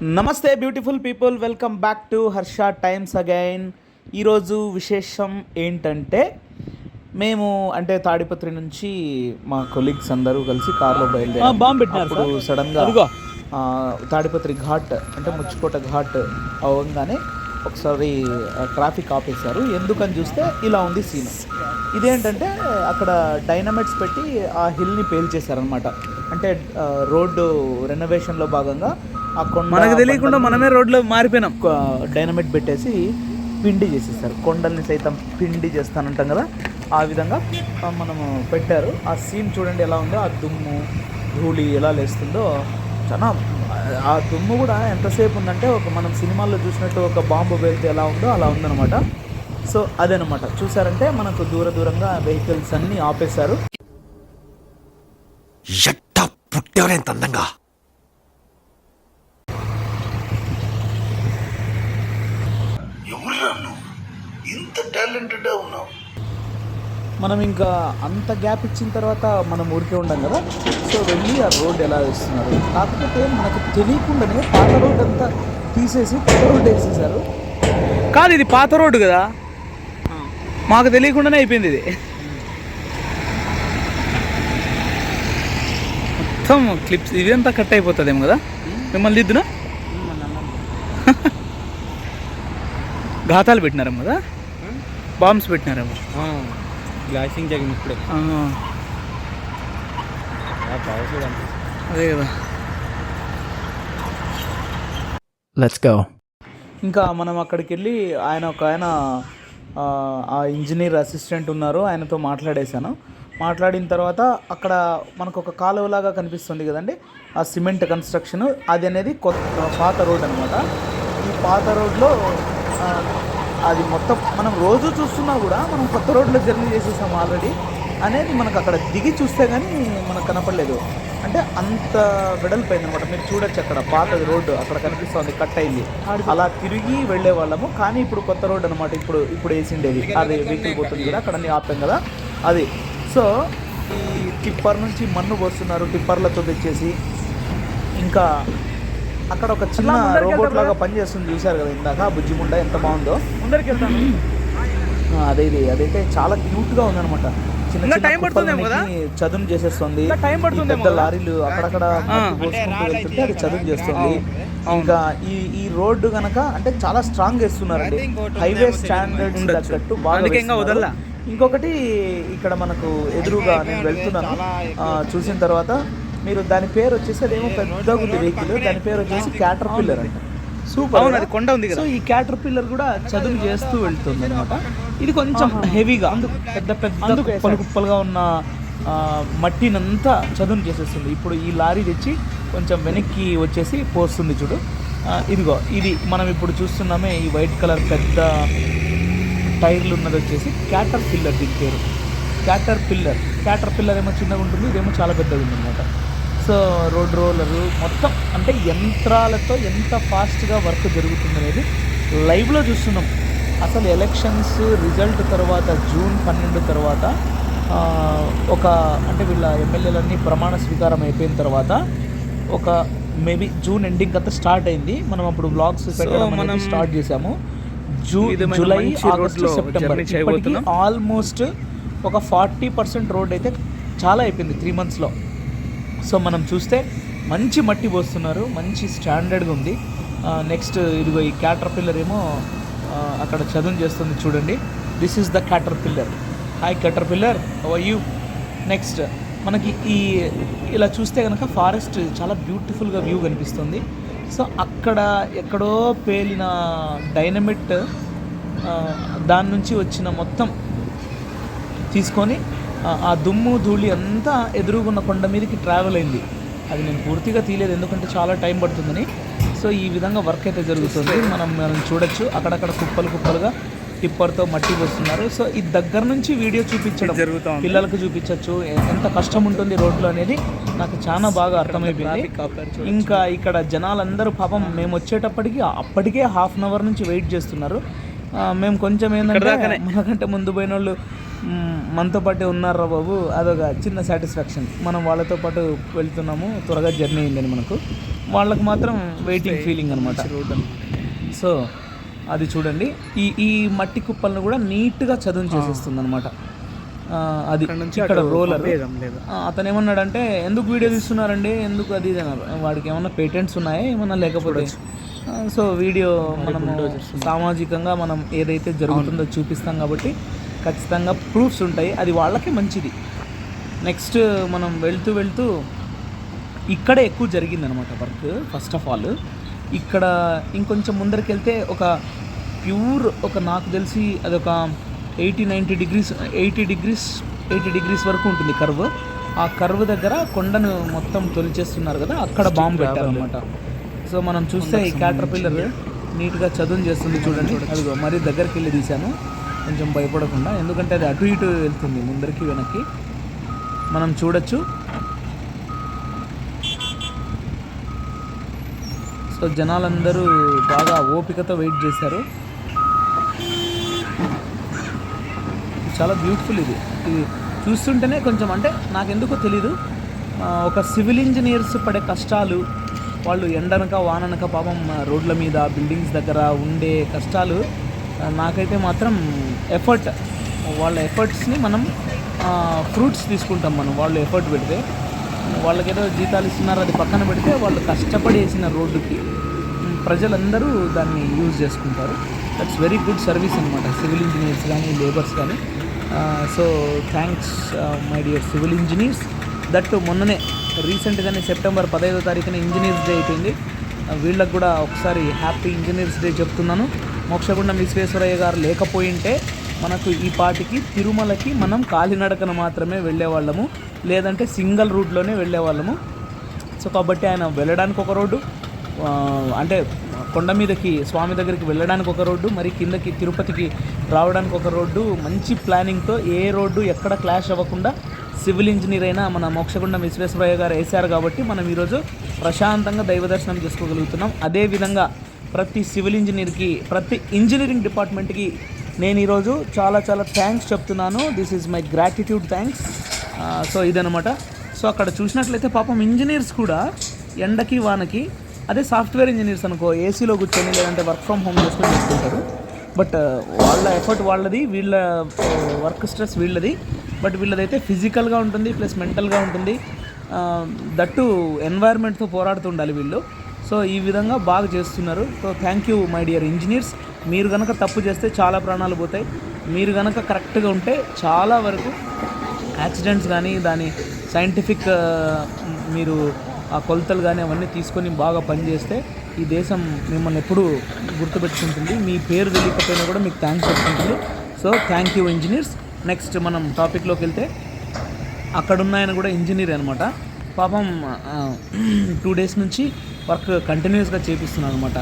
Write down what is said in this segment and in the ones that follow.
నమస్తే beautiful people welcome back to Harsha Times again ఈరోజు విశేషం ఏంటంటే మేము అంటే తాడిపత్రి నుంచి మా కొలీగ్స్ అందరూ కలిసి కార్లో బయలుదేరాం. బాంబు పెట్టినారు అప్పుడు సడన్గా తాడిపత్రి ఘాట్ అంటే ముచ్చుకోట ఘాట్ అవ్వగానే ఒకసారి ట్రాఫిక్ ఆపేశారు. ఎందుకని చూస్తే ఇలా ఉంది సీన్ ఇదేంటంటే అక్కడ డైనమైట్స్ పెట్టి ఆ హిల్ని పేల్చేశారనమాట అంటే రోడ్డు రెనోవేషన్లో భాగంగా మనకు తెలియకుండా మనమే రోడ్లో మారిపోయినాం. డైనమైట్ పెట్టేసి పిండి చేసేసారు. కొండల్ని సైతం పిండి చేస్తానంటాం కదా ఆ విధంగా మనము పెట్టారు. ఆ సీన్ చూడండి ఎలా ఉందో ఆ దుమ్ము ధూళి ఎలా లేస్తుందో. చాలా ఆ దుమ్ము కూడా ఎంతసేపు ఉందంటే ఒక మనం సినిమాల్లో చూసినట్టు ఒక బాంబు వెళ్తే ఎలా ఉందో అలా ఉందన్నమాట. సో అదనమాట చూసారంటే మనకు దూర దూరంగా వెహికల్స్ అన్నీ ఆపేశారు. అందంగా? టాలెంటెడ్ ఉన్నావు మనం ఇంకా అంత గ్యాప్ ఇచ్చిన తర్వాత మనం ఊరికే ఉండం కదా? సో వెళ్ళి ఆ రోడ్ ఎలా వేస్తున్నారు? కాకపోతే మనకు తెలియకుండానే పాత రోడ్ అంతా తీసేసి కొత్త రోడ్ వేసేసారు కాదు ఇది పాత రోడ్డు కదా? మాకు తెలియకుండానే అయిపోయింది ఇది. మొత్తం క్లిప్స్ ఇదంతా కట్ అయిపోతుందేమో కదా? మిమ్మల్ని దిద్దునా? ఘాతాలు పెట్టినారేమో కదా? బాంబ్స్ పెట్టినారేమో. గ్లాసింగ్ జరిగింది ఇప్పుడే. ఆ, అదే కదా. లెట్స్ గో ఇంకా మనం అక్కడికి వెళ్ళి ఆయన ఒక ఆయన ఆ, ఆ ఇంజనీర్ అసిస్టెంట్ ఉన్నారు ఆయనతో మాట్లాడేశాను. మాట్లాడిన తర్వాత అక్కడ మనకు ఒక కాలువలాగా కనిపిస్తుంది కదండి ఆ సిమెంట్ కన్స్ట్రక్షన్. అది అనేది కొత్త పాత రోడ్ అనమాట ఈ పాత రోడ్లో ఆ, అది మొత్తం మనం రోజు చూస్తున్నా కూడా మనం కొత్త రోడ్లో జర్నీ చేసేసాం ఆల్రెడీ అనేది మనకు అక్కడ దిగి చూస్తే కానీ మనకు కనపడలేదు. అంటే అంత వెడల్పోయింది అనమాట మీరు చూడొచ్చు అక్కడ పాత రోడ్డు అక్కడ కనిపిస్తుంది కట్ అయింది. అలా తిరిగి వెళ్ళే వాళ్ళము. కానీ ఇప్పుడు కొత్త రోడ్డు అనమాట ఇప్పుడు ఇప్పుడు వేసిండేది. అది వెహికల్ పోతుంది కూడా అక్కడ అన్ని ఆపాం కదా. అది. సో ఈ టిప్పర్ నుంచి మన్ను పోస్తున్నారు టిప్పర్లతో తెచ్చేసి. ఇంకా అక్కడ ఒక చిన్న రోబోట్ లాగా పనిచేస్తుంది చూశారు కదా ఇందాక. ఆ బుజ్జిముండ ఎంత బాగుందో. ముందరికి వెళ్తాను ఆ, అదే ఇది అదైతే చాలా క్యూట్గా ఉందన్నమాట. చిన్న టైం పడుతుందేమో కదా? కుప్పలన్నిటిని చదును చేసేస్తుంది. టైం ఈ పడుతుందేమో పెద్ద? లారీలు అక్కడక్కడ వెళ్తుంటే అది చదును చేస్తుంది. ఇంకా ఈ ఈ రోడ్డు గనక అంటే చాలా స్ట్రాంగ్ వేస్తున్నారండి. హైవే స్టాండర్డ్స్ ఉండొచ్చు. తగ్గట్టు బాగా. ఇంకొకటి ఇక్కడ మనకు ఎదురుగా నేను వెళ్తున్నాను. ఆ, చూసిన తర్వాత మీరు దాని పేరు వచ్చేసి అదేమో పెద్దగా ఉంది వెహికల్ దాని పేరు వచ్చేసి క్యాటర్ పిల్లర్ అంట. సూపర్ అవును, కొండ ఉంది కదా. సో ఈ క్యాటర్ పిల్లర్ కూడా చదును చేస్తూ వెళ్తుంది అనమాట ఇది కొంచెం హెవీగా పెద్ద పెద్ద కుప్పలు కుప్పలుగా ఉన్న ఆ, మట్టినంతా చదును చేసేస్తుంది. ఇప్పుడు ఈ లారీ తెచ్చి కొంచెం వెనక్కి వచ్చేసి పోస్తుంది చూడు. ఇదిగో ఇది మనం ఇప్పుడు చూస్తున్నామే ఈ వైట్ కలర్ పెద్ద టైర్లు ఉన్నది వచ్చేసి క్యాటర్ పిల్లర్ దీని పేరు. క్యాటర్ పిల్లర్ క్యాటర్ పిల్లర్ ఏమో చిన్నగా ఉంటుంది ఇదేమో చాలా పెద్దగా ఉంది అనమాట రోడ్ రోలరు మొత్తం అంటే యంత్రాలతో ఎంత ఫాస్ట్గా వర్క్ జరుగుతుంది అనేది లైవ్లో చూస్తున్నాం. అసలు ఎలక్షన్స్ రిజల్ట్ తర్వాత జూన్ పన్నెండు తర్వాత ఒక అంటే వీళ్ళ ఎమ్మెల్యేలన్నీ ప్రమాణ స్వీకారం అయిపోయిన తర్వాత ఒక మేబీ జూన్ ఎండింగ్ అంతా స్టార్ట్ అయింది. మనం అప్పుడు బ్లాగ్స్ పెట్టడం మనం స్టార్ట్ చేసాము. జూ విధమైన జూలై ఆగస్టు సెప్టెంబర్. ఆల్మోస్ట్ ఒక ఫార్టీ పర్సెంట్ రోడ్ అయితే చాలా అయిపోయింది త్రీ మంత్స్లో. సో మనం చూస్తే మంచి మట్టి పోస్తున్నారు మంచి స్టాండర్డ్గా ఉంది. నెక్స్ట్ ఇదిగో ఈ క్యాటర్ పిల్లర్ ఏమో అక్కడ చదువు చేస్తుంది చూడండి. This is the caterpillar hi caterpillar you next మనకి ఈ ఇలా చూస్తే కనుక ఫారెస్ట్ చాలా బ్యూటిఫుల్గా వ్యూ కనిపిస్తుంది. సో అక్కడ ఎక్కడో పేలిన డైనమిట్ దాని నుంచి వచ్చిన మొత్తం తీసుకొని ఆ- దుమ్ము ధూళి అంతా ఎదురుగున్న కొండ మీదకి ట్రావెల్ అయింది. అది నేను పూర్తిగా తీయలేదు ఎందుకంటే చాలా టైం పడుతుందని. సో ఈ విధంగా వర్క్ అయితే జరుగుతుంది. మనం మనం చూడొచ్చు. అక్కడక్కడ కుప్పలు కుప్పలుగా టిప్పర్తో మట్టి పోస్తున్నారు. సో ఈ దగ్గర నుంచి వీడియో చూపించడం జరుగుతా ఉంది. పిల్లలకు చూపించవచ్చు ఎంత కష్టం ఉంటుంది రోడ్లో అనేది నాకు చాలా బాగా అర్థమైపోయింది. ఇంకా ఇక్కడ జనాలందరూ పాపం మేము వచ్చేటప్పటికి అప్పటికే హాఫ్ అన్ అవర్ నుంచి వెయిట్ చేస్తున్నారు. మేము కొంచెం ఏంటంటే. మనకంటే ముందు పోయిన వాళ్ళు మనతో పాటే ఉన్నారా బాబు? అదొక చిన్న సాటిస్ఫాక్షన్ మనం వాళ్ళతో పాటు వెళ్తున్నాము. త్వరగా జర్నీ అయిందని మనకు. వాళ్ళకి మాత్రం వెయిటింగ్ ఫీలింగ్ అనమాట సో అది చూడండి. ఈ ఈ మట్టి కుప్పలను కూడా నీట్గా చదును చేసేస్తుంది అనమాట అది ఇక్కడ రోలర్ అతను ఏమన్నాడంటే ఎందుకు వీడియో తీస్తున్నారండి? ఎందుకు అది ఇది? అన్నారు. వాడికి ఏమన్నా పేటెంట్స్ ఉన్నాయా? ఏమన్నా లేకపోతే? సో వీడియో మనము సామాజికంగా మనం ఏదైతే జరుగుతుందో చూపిస్తాం కాబట్టి ఖచ్చితంగా ప్రూఫ్స్ ఉంటాయి. అది వాళ్ళకి మంచిది. నెక్స్ట్ మనం వెళ్తూ వెళ్తూ ఇక్కడే ఎక్కువ జరిగిందనమాట వర్క్ ఫస్ట్ ఆఫ్ ఆల్ ఇక్కడ ఇంకొంచెం ముందరికి వెళ్తే ఒక ప్యూర్ ఒక నాకు తెలిసి అదొక eighty ninety degrees eighty degrees eighty degrees వరకు ఉంటుంది కర్వ్. ఆ కర్వ్ దగ్గర కొండను మొత్తం తొలిచేస్తున్నారు కదా అక్కడ బాంబు పెట్టారనమాట. సో మనం చూస్తే ఈ క్యాటర్ పిల్లర్ నీట్గా చదువు చేస్తుంది చూడండి. అదిగో మరీ దగ్గరికి వెళ్ళి తీశాను. కొంచెం భయపడకుండా ఎందుకంటే అది అటు ఇటు వెళ్తుంది ముందరికి వెనక్కి. మనం చూడొచ్చు. సో జనాలందరూ బాగా ఓపికతో వెయిట్ చేశారు. చాలా బ్యూటిఫుల్ ఇది. ఇది చూస్తుంటేనే కొంచెం అంటే నాకెందుకో తెలీదు. ఒక సివిల్ ఇంజనీర్స్ పడే కష్టాలు వాళ్ళు ఎండనక వాననక పాపం రోడ్ల మీద బిల్డింగ్స్ దగ్గర ఉండే కష్టాలు నాకైతే మాత్రం ఎఫర్ట్ వాళ్ళ ఎఫర్ట్స్ని మనం ఫ్రూట్స్ తీసుకుంటాం మనం వాళ్ళు ఎఫర్ట్ పెడితే. వాళ్ళకి ఏదో జీతాలు ఇస్తున్నారు అది పక్కన పెడితే వాళ్ళు కష్టపడి వేసిన రోడ్డుకి ప్రజలందరూ దాన్ని యూజ్ చేసుకుంటారు. దట్స్ వెరీ గుడ్ సర్వీస్ అనమాట సివిల్ ఇంజనీర్స్ కానీ లేబర్స్ కానీ. So thanks my dear civil engineers that మొన్ననే రీసెంట్గానే సెప్టెంబర్ పదహైదో తారీఖున ఇంజనీర్స్ డే అయిపోయింది. ఆ, వీళ్ళకి కూడా ఒకసారి హ్యాపీ ఇంజనీర్స్ డే చెప్తున్నాను. మోక్షగుండం విశ్వేశ్వరయ్య గారు లేకపోయింటే మనకు ఈ పాటికి తిరుమలకి మనం కాలినడకన మాత్రమే వెళ్ళేవాళ్ళము. లేదంటే సింగిల్ రూట్లోనే వెళ్ళేవాళ్ళము. సో కాబట్టి ఆయన వెళ్ళడానికి ఒక రోడ్డు అంటే కొండ మీదకి స్వామి దగ్గరికి వెళ్ళడానికి ఒక రోడ్డు మరి కిందకి తిరుపతికి రావడానికి ఒక రోడ్డు మంచి ప్లానింగ్తో ఏ రోడ్డు ఎక్కడ క్లాష్ అవ్వకుండా సివిల్ ఇంజనీర్ అయినా మన మోక్షగుండం విశ్వేశ్వరయ్య గారు వేశారు కాబట్టి మనం ఈరోజు ప్రశాంతంగా దైవ దర్శనం చేసుకోగలుగుతున్నాం. అదేవిధంగా ప్రతి సివిల్ ఇంజనీర్కి ప్రతి ఇంజనీరింగ్ డిపార్ట్మెంట్కి నేను ఈరోజు చాలా చాలా థ్యాంక్స్ చెప్తున్నాను. This is my gratitude thanks so ఇదనమాట సో అక్కడ చూసినట్లయితే పాపం ఇంజనీర్స్ కూడా ఎండకి వానకి అదే సాఫ్ట్వేర్ ఇంజనీర్స్ అనుకో ఏసీలో కూర్చొని లేదంటే వర్క్ ఫ్రమ్ హోమ్ చేసుకొని చేసుకుంటారు. బట్ వాళ్ళ ఎఫర్ట్ వాళ్ళది వీళ్ళ వర్క్ స్ట్రెస్ వీళ్ళది. బట్ వీళ్ళదైతే ఫిజికల్గా ఉంటుంది ప్లస్ మెంటల్గా ఉంటుంది. దట్టు ఎన్వైర్న్మెంట్తో పోరాడుతూ ఉండాలి వీళ్ళు. సో ఈ విధంగా బాగా చేస్తున్నారు. So thank you my dear engineers మీరు కనుక తప్పు చేస్తే చాలా ప్రాణాలు పోతాయి. మీరు కనుక కరెక్ట్గా ఉంటే చాలా వరకు యాక్సిడెంట్స్ కానీ దాని సైంటిఫిక్ మీరు ఆ కొలతలు కానీ అవన్నీ తీసుకొని బాగా పనిచేస్తే ఈ దేశం మిమ్మల్ని ఎప్పుడూ గుర్తుపెట్టుకుంటుంది. మీ పేరు తెలియకపోయినా కూడా మీకు thanks చెప్పుకుంటుంది so thank you engineers next మనం టాపిక్లోకి వెళ్తే అక్కడున్న ఆయన కూడా ఇంజనీర్ అనమాట పాపం టూ డేస్ నుంచి వర్క్ కంటిన్యూస్గా చేపిస్తున్నాను అనమాట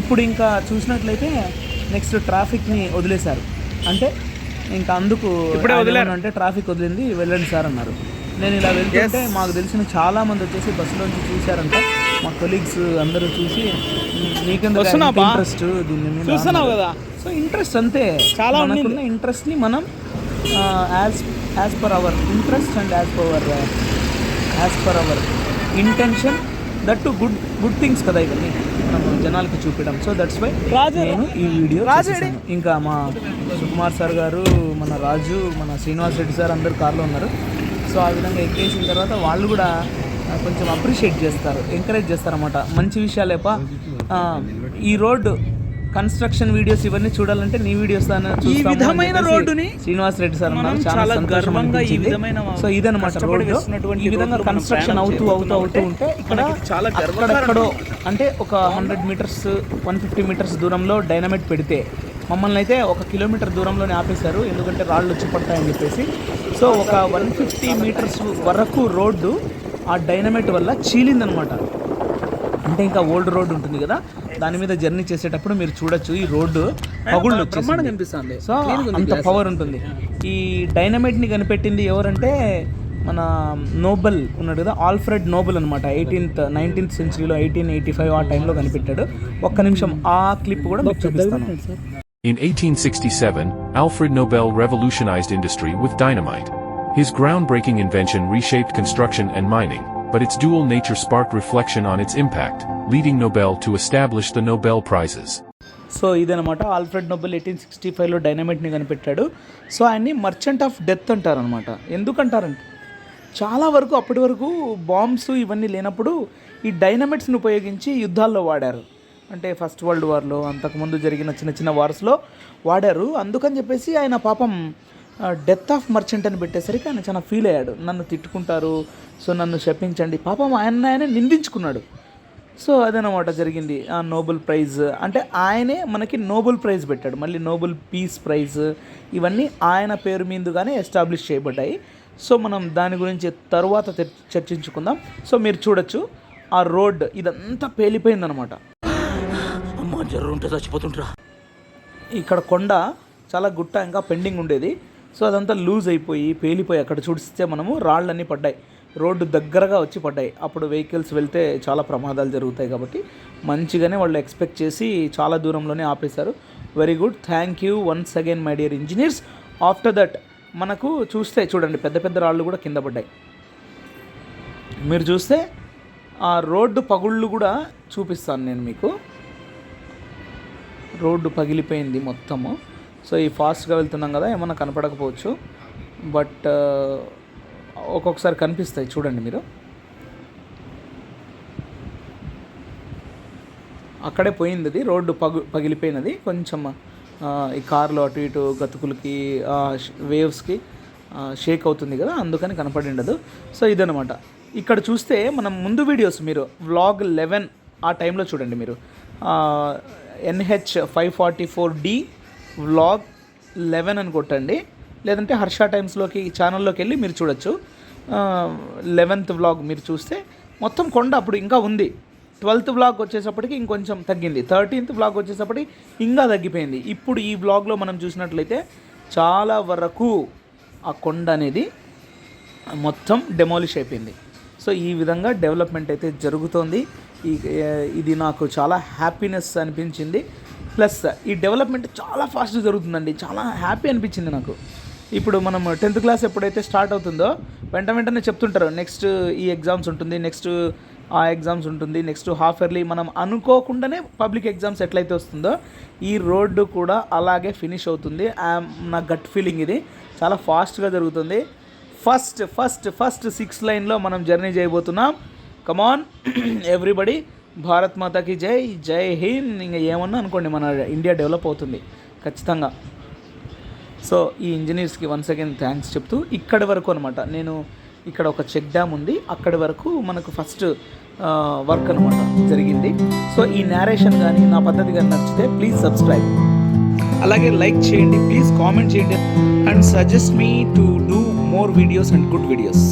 ఇప్పుడు ఇంకా చూసినట్లయితే నెక్స్ట్ ట్రాఫిక్ని వదిలేశారు. అంటే ఇంకా అందుకు అంటే ట్రాఫిక్ వదిలింది వెళ్ళండి సార్ అన్నారు. నేను ఇలా వెళ్తుంటే మాకు తెలిసిన చాలా మంది వచ్చేసి బస్సులోంచి చూశారంట. మా కొలీగ్స్ అందరూ చూసి నీకెందుకు? ఇంట్రెస్ట్ దీని మీద కదా? సో ఇంట్రెస్ట్ అంతే. చాలా మనకున్న ఇంట్రెస్ట్ని మనం as as per our interest and as per our as per our intention that to good good things కదా ఇవన్నీ. మనం జనాలకి చూపించడం సో దట్స్ వై నేను ఈ వీడియో. ఇంకా మా సుకుమార్ సార్ గారు మన రాజు మన శ్రీనివాస్ రెడ్డి సార్ అందరు కార్లో ఉన్నారు. సో ఆ విధంగా ఎక్కేసిన తర్వాత వాళ్ళు కూడా కొంచెం అప్రిషియేట్ చేస్తారు ఎంకరేజ్ చేస్తారన్నమాట. మంచి విషయాలేప? ఈ రోడ్డు కన్స్ట్రక్షన్ వీడియోస్ ఇవన్నీ చూడాలంటే నీ వీడియోస్ ఈ విధమైన రోడ్డుని శ్రీనివాస్ రెడ్డి సార్ చాలా గర్వంగా ఈ. విధమైన సో రోడ్డు. వేస్తున్నటువంటి ఈ విధంగా కన్స్ట్రక్షన్ అవుతూ అవుతూ అవుతూ ఉంటే ఇక్కడ చాలా. అక్కడెక్కడో అంటే ఒక hundred metres one fifty metres దూరంలో డైనమైట్ పెడితే మమ్మల్ని అయితే ఒక కిలోమీటర్ దూరంలోనే ఆపేశారు. ఎందుకంటే రాళ్ళు వచ్చి పడతాయని చెప్పేసి. సో ఒక వన్ ఫిఫ్టీ మీటర్స్ వరకు రోడ్డు ఆ డైనమైట్ వల్ల చీలిందనమాట అంటే ఇంకా ఓల్డ్ రోడ్ ఉంటుంది కదా. దాని మీద జర్నీ చేసేటప్పుడు మీరు చూడొచ్చు ఈ రోడ్డు పగుళ్ళు బ్రహ్మాండంగా వచ్చేసింది. కనిపిస్తుంది సో అంత పవర్ ఉంటుంది ఈ డైనమైట్ని కనిపెట్టింది ఎవరంటే మన నోబెల్ ఉన్నాడు కదా ఆల్ఫ్రెడ్ నోబెల్ అనమాట eighteenth nineteenth సెంచరీలో eighteen eighty five ఆ టైంలో కనిపెట్టాడు ఒక్క నిమిషం ఆ క్లిప్ కూడా మీకు చూపిస్తాను In 1867, Alfred Nobel revolutionized industry with dynamite. His groundbreaking invention reshaped construction and mining, but its dual nature sparked reflection on its impact, leading Nobel to establish the Nobel Prizes. So ఇదనమాట Alfred Nobel eighteen sixty ఫైవ్లో డైనమైట్ని కనిపెట్టాడు. So ఆయన్ని merchant of death అంటారనమాట ఎందుకంటారంటే చాలా వరకు అప్పటి వరకు బాంబ్స్ ఇవన్నీ లేనప్పుడు ఈ డైనమైట్స్ని ఉపయోగించి యుద్ధాల్లో వాడారు. అంటే ఫస్ట్ వరల్డ్ వార్లో అంతకుముందు జరిగిన చిన్న చిన్న వార్స్లో వాడారు. అందుకని చెప్పేసి ఆయన పాపం డెత్ ఆఫ్ మర్చెంట్ అని పెట్టేసరికి ఆయన చాలా ఫీల్ అయ్యాడు. నన్ను తిట్టుకుంటారు సో నన్ను శపించండి. పాపం ఆయన ఆయన నిందించుకున్నాడు. సో అదనమాట జరిగింది ఆ నోబెల్ ప్రైజ్. అంటే ఆయనే మనకి నోబెల్ ప్రైజ్ పెట్టాడు. మళ్ళీ నోబెల్ పీస్ ప్రైజ్ ఇవన్నీ ఆయన పేరు మీదుగానే ఎస్టాబ్లిష్ చేయబడ్డాయి. సో మనం దాని గురించి తరువాత చర్చించుకుందాం. సో మీరు చూడొచ్చు ఆ రోడ్ ఇదంతా పేలిపోయిందనమాట. అమ్మ జర్రు ఉంటే చచ్చిపోతుంటరా ఇక్కడ కొండ చాలా గుట్ట ఇంకా పెండింగ్ ఉండేది. సో అదంతా లూజ్ అయిపోయి పేలిపోయి అక్కడ చూస్తే మనము రాళ్ళన్నీ పడ్డాయి. రోడ్డు దగ్గరగా వచ్చి పడ్డాయి. అప్పుడు వెహికల్స్ వెళ్తే చాలా ప్రమాదాలు జరుగుతాయి కాబట్టి మంచిగానే వాళ్ళు ఎక్స్పెక్ట్ చేసి చాలా దూరంలోనే ఆపేశారు. Very good thank you once again my dear engineers after that మనకు చూస్తే చూడండి పెద్ద పెద్ద రాళ్ళు కూడా కింద పడ్డాయి. మీరు చూస్తే ఆ రోడ్డు పగుళ్ళు కూడా చూపిస్తాను నేను మీకు. రోడ్డు పగిలిపోయింది మొత్తము. సో ఈ ఫాస్ట్గా వెళ్తున్నాం కదా ఏమన్నా కనపడకపోవచ్చు. బట్ ఒక్కొక్కసారి కనిపిస్తాయి చూడండి మీరు. అక్కడే పోయింది అది రోడ్డు పగు పగిలిపోయినది. కొంచెం ఈ కార్లో అటు ఇటు గతుకులకి వేవ్స్కి షేక్ అవుతుంది కదా అందుకని కనపడి ఉండదు సో ఇదనమాట ఇక్కడ చూస్తే మనం ముందు వీడియోస్ మీరు వ్లాగ్ లెవెన్ ఆ టైంలో చూడండి మీరు. NH five forty four D vlog eleven అని కొట్టండి. లేదంటే హర్ష టైమ్స్లోకి ఛానల్లోకి వెళ్ళి మీరు చూడొచ్చు. లెవెన్త్ వ్లాగ్ మీరు చూస్తే మొత్తం కొండ అప్పుడు ఇంకా ఉంది. ట్వెల్త్ వ్లాగ్ వచ్చేసప్పటికి ఇంకొంచెం తగ్గింది. థర్టీన్త్ వ్లాగ్ వచ్చేసప్పటికి ఇంకా తగ్గిపోయింది. ఇప్పుడు ఈ వ్లాగ్లో మనం చూసినట్లయితే చాలా వరకు ఆ కొండ అనేది మొత్తం డెమాలిష్ అయిపోయింది. సో ఈ విధంగా డెవలప్మెంట్ అయితే జరుగుతోంది. ఈ ఇది నాకు చాలా హ్యాపీనెస్ అనిపించింది. ప్లస్ ఈ డెవలప్మెంట్ చాలా ఫాస్ట్ జరుగుతుందండి. చాలా హ్యాపీ అనిపించింది నాకు. ఇప్పుడు మనం టెన్త్ క్లాస్ ఎప్పుడైతే స్టార్ట్ అవుతుందో వెంట వెంటనే చెప్తుంటారు నెక్స్ట్ ఈ ఎగ్జామ్స్ ఉంటుంది నెక్స్ట్ ఆ ఎగ్జామ్స్ ఉంటుంది నెక్స్ట్ హాఫ్ ఇయర్లీ. మనం అనుకోకుండానే పబ్లిక్ ఎగ్జామ్స్ ఎట్లయితే వస్తుందో ఈ రోడ్డు కూడా అలాగే ఫినిష్ అవుతుంది. నా గట్ ఫీలింగ్ ఇది. చాలా ఫాస్ట్గా జరుగుతుంది. ఫస్ట్ ఫస్ట్ ఫస్ట్ సిక్స్ లైన్లో మనం జర్నీ చేయబోతున్నాం. కమాన్ ఎవ్రీబడి భారత్ మాతాకి జై జై హింద్. ఇంకా ఏమన్నా అనుకోండి మన ఇండియా డెవలప్ అవుతుంది. ఖచ్చితంగా. సో ఈ ఇంజనీర్స్కి వన్స్ అగైన్ థ్యాంక్స్ చెప్తూ ఇక్కడి వరకు అనమాట నేను ఇక్కడ ఒక చెక్ డ్యామ్ ఉంది. అక్కడి వరకు మనకు ఫస్ట్ వర్క్ అనమాట జరిగింది. సో ఈ నేరేషన్ కానీ నా పద్ధతి కానీ నచ్చితే ప్లీజ్ సబ్స్క్రైబ్. అలాగే లైక్ చేయండి ప్లీజ్ కామెంట్ చేయండి and suggest me to do more videos and good videos.